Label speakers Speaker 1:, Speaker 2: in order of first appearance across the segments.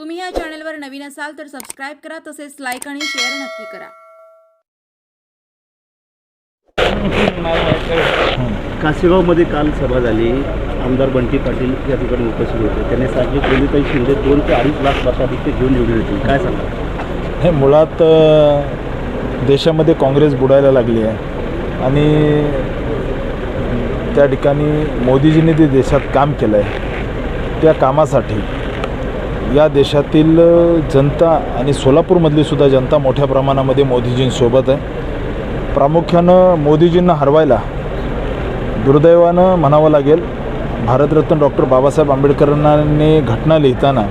Speaker 1: तुम्ही या चॅनलवर नवीन असाल तर सबस्क्राईब करा तसेच लाईक आणि शेअर नक्की करा.
Speaker 2: कासेगावमध्ये काल सभा झाली. आमदार बंटी पाटील या ठिकाणी उपस्थित होते. त्यांनी सांगितले प्रेमिताई शिंदे दोन ते अडीच लाख मताधिक्य घेऊन निवडून येतील. काय सांगा
Speaker 3: हे मुळात देशामध्ये काँग्रेस बुडायला लागली आहे. आणि त्या ठिकाणी मोदीजींनी जे देशात काम केलं आहे त्या कामासाठी या देशातील जनता आणि सोलापूरमधली सुद्धा जनता मोठ्या प्रमाणामध्ये मोदीजींसोबत आहे. प्रामुख्यानं मोदीजींना हरवायला दुर्दैवानं म्हणावं लागेल भारतरत्न डॉक्टर बाबासाहेब आंबेडकरांनी घटना लिहिताना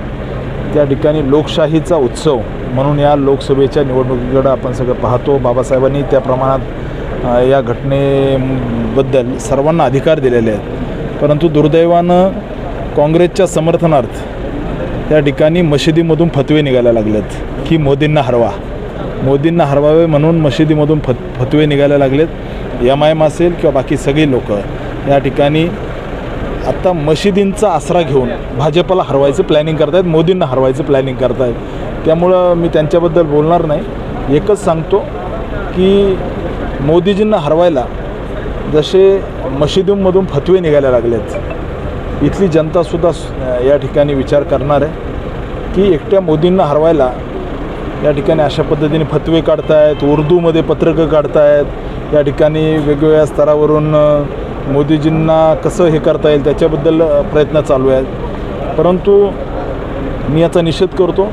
Speaker 3: त्या ठिकाणी लोकशाहीचा उत्सव म्हणून या लोकसभेच्या निवडणुकीकडं आपण सगळं पाहतो. बाबासाहेबांनी त्या प्रमाणात या घटनेबद्दल सर्वांना अधिकार दिलेले आहेत. परंतु दुर्दैवानं काँग्रेसच्या समर्थनार्थ त्या ठिकाणी मशिदीमधून फतवे निघायला लागलेत की मोदींना हरवा. मोदींना हरवावे म्हणून मशिदीमधून फत फतवे निघायला लागलेत. एम आय एम असेल किंवा बाकी सगळी लोक या ठिकाणी आत्ता मशिदींचा आसरा घेऊन भाजपला हरवायचं प्लॅनिंग करतायत मोदींना हरवायचं प्लॅनिंग करतायत. त्यामुळं मी त्यांच्याबद्दल बोलणार नाही. एकच सांगतो की मोदीजींना हरवायला जसे मशिदींमधून फतवे निघायला लागलेत इथली जनतासुद्धा या ठिकाणी विचार करणार आहे. की एकट्या मोदींना हरवायला या ठिकाणी अशा पद्धतीने फतवे काढतायत उर्दूमध्ये पत्रकं काढतायत या ठिकाणी वेगवेगळ्या स्तरावरून मोदीजींना कसं हे करता येईल त्याच्याबद्दल प्रयत्न चालू आहेत. परंतु मी याचा निषेध करतो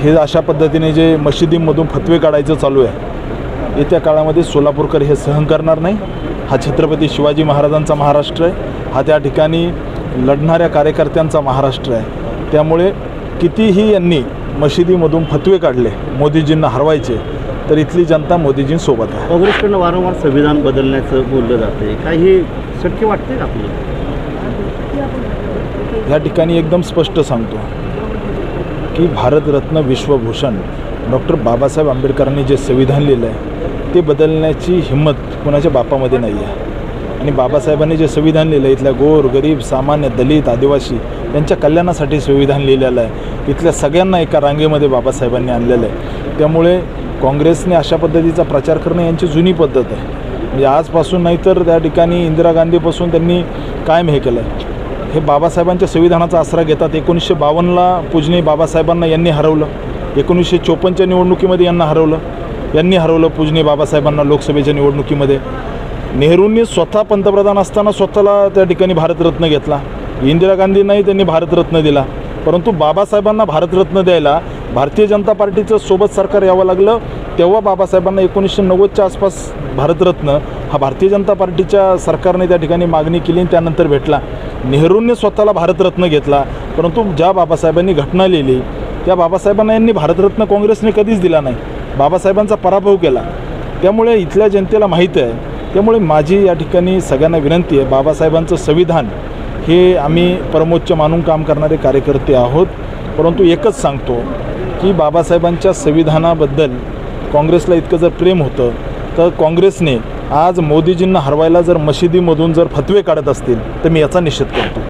Speaker 3: हे अशा पद्धतीने जे मशिदींमधून फतवे काढायचं चालू आहे येत्या काळामध्ये सोलापूरकर हे सहन करणार नाही. हा छत्रपती शिवाजी महाराजांचा महाराष्ट्र आहे. हा त्या ठिकाणी लढणाऱ्या कार्यकर्त्यांचा महाराष्ट्र आहे. त्यामुळे कितीही यांनी मशिदीमधून फतवे काढले मोदीजींना हरवायचे तर इथली जनता मोदीजींसोबत आहे.
Speaker 2: काँग्रेसकडनं वारंवार संविधान बदलण्याचं बोललं जाते काय हे शक्य वाटते का आपल्याला?
Speaker 3: या ठिकाणी एकदम स्पष्ट सांगतो की भारतरत्न विश्वभूषण डॉक्टर बाबासाहेब आंबेडकरांनी जे संविधान लिहिलं आहे ते बदलण्याची हिंमत कोणाच्या बापामध्ये नाही आहे आणि बाबासाहेबांनी जे संविधान लिहिलं आहे इथल्या गोर गरीब सामान्य दलित आदिवासी यांच्या कल्याणासाठी संविधान लिहिलेलं आहे. इथल्या सगळ्यांना एका रांगेमध्ये बाबासाहेबांनी आणलेलं आहे. त्यामुळे काँग्रेसने अशा पद्धतीचा प्रचार करणं यांची जुनी पद्धत आहे. म्हणजे आजपासून नाही तर त्या ठिकाणी इंदिरा गांधीपासून त्यांनी कायम हे केलं आहे. हे बाबासाहेबांच्या संविधानाचा आसरा घेतात. एकोणीसशे बावन्नला पूजनीय बाबासाहेबांना यांनी हरवलं. एकोणीसशे चोपन्नच्या निवडणुकीमध्ये यांना हरवलं. यांनी हरवलं पूजनी बाबासाहेबांना लोकसभेच्या निवडणुकीमध्ये. नेहरूंनी स्वतः पंतप्रधान असताना स्वतःला त्या ठिकाणी भारतरत्न घेतला. इंदिरा गांधींनाही त्यांनी भारतरत्न दिला. परंतु बाबासाहेबांना भारतरत्न द्यायला भारतीय जनता पार्टीचं सोबत सरकार यावं लागलं. तेव्हा बाबासाहेबांना एकोणीसशे नव्वदच्या आसपास भारतरत्न हा भारतीय जनता पार्टीच्या सरकारने त्या ठिकाणी मागणी केली आणि त्यानंतर भेटला. नेहरूंनी स्वतःला भारतरत्न घेतला. परंतु ज्या बाबासाहेबांनी घटना लिहिली त्या बाबासाहेबांना यांनी भारतरत्न काँग्रेसने कधीच दिला नाही. बाबासाहेबांचा पराभव केला. त्यामुळे इथल्या जनतेला माहीत आहे त्यामुळे माझी या ठिकाणी सगळ्यांना विनंती आहे बाबासाहेबांचं संविधान हे आम्ही परमोच्च मानून काम करणारे कार्यकर्ते आहोत. परंतु एकच सांगतो की बाबासाहेबांच्या संविधानाबद्दल काँग्रेसला इतकं जर प्रेम होतं तर काँग्रेसने आज मोदीजींना हरवायला जर मशिदीमधून जर फतवे काढत असतील तर मी याचा निषेध करतो.